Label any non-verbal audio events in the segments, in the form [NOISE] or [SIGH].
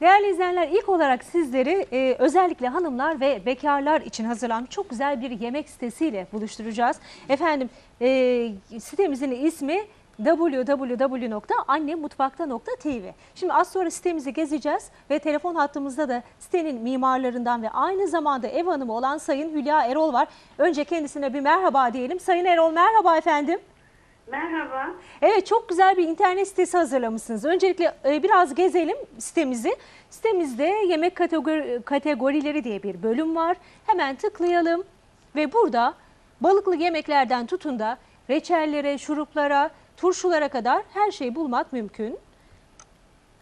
Değerli izleyenler ilk olarak sizleri e, özellikle hanımlar ve bekarlar için hazırlanmış çok güzel bir yemek sitesiyle buluşturacağız. Efendim e, sitemizin ismi www.annemutfakta.tv Şimdi az sonra sitemizi gezeceğiz ve telefon hattımızda da sitenin mimarlarından ve aynı zamanda ev hanımı olan Sayın Hülya Erol var. Önce kendisine bir merhaba diyelim. Sayın Erol merhaba efendim. Merhaba. Evet çok güzel bir internet sitesi hazırlamışsınız. Öncelikle e, biraz gezelim sitemizi. Sitemizde yemek kategori, kategorileri diye bir bölüm var. Hemen tıklayalım ve burada balıklı yemeklerden tutun da reçellere, şuruplara, turşulara kadar her şeyi bulmak mümkün.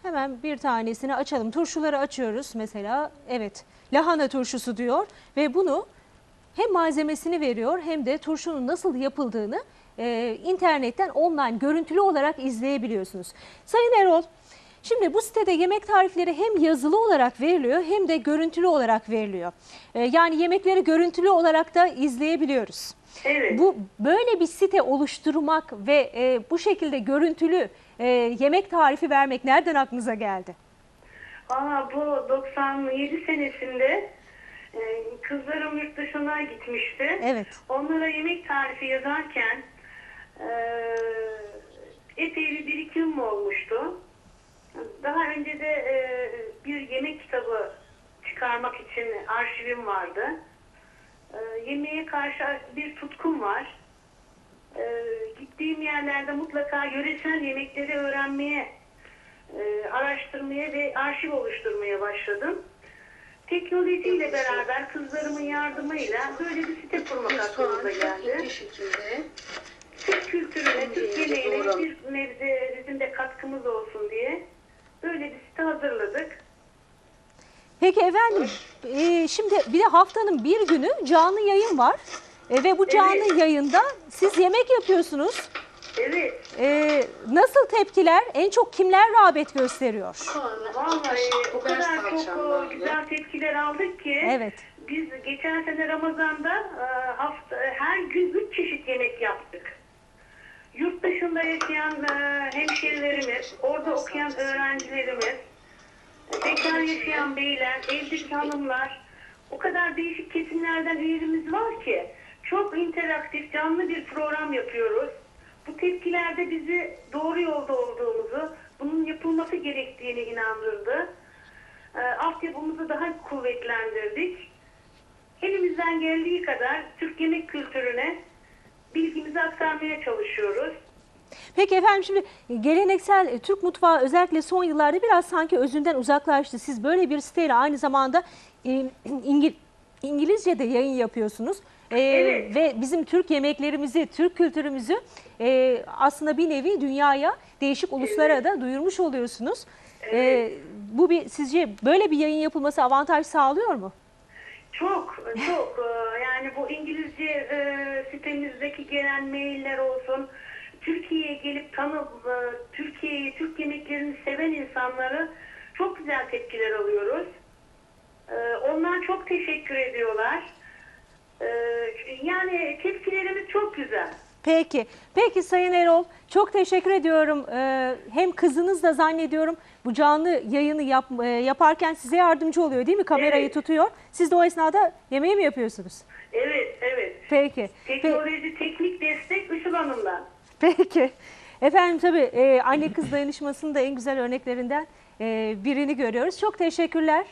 Hemen bir tanesini açalım. Turşuları açıyoruz mesela. Evet lahana turşusu diyor ve bunu hem malzemesini veriyor hem de turşunun nasıl yapıldığını e, internetten online görüntülü olarak izleyebiliyorsunuz. Sayın Erol, şimdi bu sitede yemek tarifleri hem yazılı olarak veriliyor hem de görüntülü olarak veriliyor. E, yani yemekleri görüntülü olarak da izleyebiliyoruz. Evet. Bu böyle bir site oluşturmak ve e, bu şekilde görüntülü e, yemek tarifi vermek nereden aklınıza geldi? Valla bu 97 senesinde e, kızlarım yurt dışına gitmişti. Evet. Onlara yemek tarifi yazarken e, epey bir birikim olmuştu. Daha önce de e, bir yemek kitabı çıkarmak için arşivim vardı. E, yemeğe karşı bir tutkum var. E, gittiğim yerlerde mutlaka yöresel yemekleri öğrenmeye, e, araştırmaya ve arşiv oluşturmaya başladım. Teknolojiyle beraber kızlarımın yardımıyla böyle bir site kurmak aklımıza geldi. Bir şekilde Türk kültürüne, Türk doğralım. bir nebze bizim de katkımız olsun diye böyle bir site hazırladık. Peki efendim e, şimdi bir de haftanın bir günü canlı yayın var. E, ve bu canlı Evet. yayında siz yemek yapıyorsunuz. Evet, E, nasıl tepkiler? En çok kimler rağbet gösteriyor? vallahi o kadar çok e, güzel tepkiler aldık ki. Evet. Biz geçen sene Ramazan'da e, hafta her gün üç çeşit yemek yaptık. Yurt yaşayan e, orada okuyan öğrencilerimiz, bekar yaşayan beyler, evdeki hanımlar, o kadar değişik kesimlerden üyelerimiz var ki çok interaktif, canlı bir program yapıyoruz. Bu tepkilerde bizi doğru yolda olduğumuzu, bunun yapılması gerektiğini inandırdı. E, altyapımızı daha kuvvetlendirdik. Elimizden geldiği kadar Türk yemek kültürüne bilgimizi aktarmaya çalışıyoruz. Peki efendim şimdi geleneksel e, Türk mutfağı özellikle son yıllarda biraz sanki özünden uzaklaştı. Siz böyle bir siteyle aynı zamanda e, İngil İngilizce de yayın yapıyorsunuz. E, Evet. Ve bizim Türk yemeklerimizi, Türk kültürümüzü e, aslında bir nevi dünyaya, değişik uluslara da duyurmuş oluyorsunuz. E, bu bir sizce böyle bir yayın yapılması avantaj sağlıyor mu? Çok çok [LAUGHS] e, yani bu İngilizce e, sitemizdeki gelen mailler olsun Türkiye'ye gelip tanıp e, Türkiye'yi Türk yemeklerini seven insanları çok güzel tepkiler alıyoruz. E, onlar çok teşekkür ediyorlar. E, yani tepkilerimiz çok güzel. Peki. Peki Sayın Erol çok teşekkür ediyorum. Ee, hem kızınız da zannediyorum bu canlı yayını yap, e, yaparken size yardımcı oluyor değil mi? Kamerayı Evet. tutuyor. Siz de o esnada yemeği mi yapıyorsunuz? Evet evet. Peki. Pe- Teknoloji teknik destek Işıl Hanım'dan. [LAUGHS] Peki. Efendim tabii e, anne kız dayanışmasının da en güzel örneklerinden e, birini görüyoruz. Çok teşekkürler.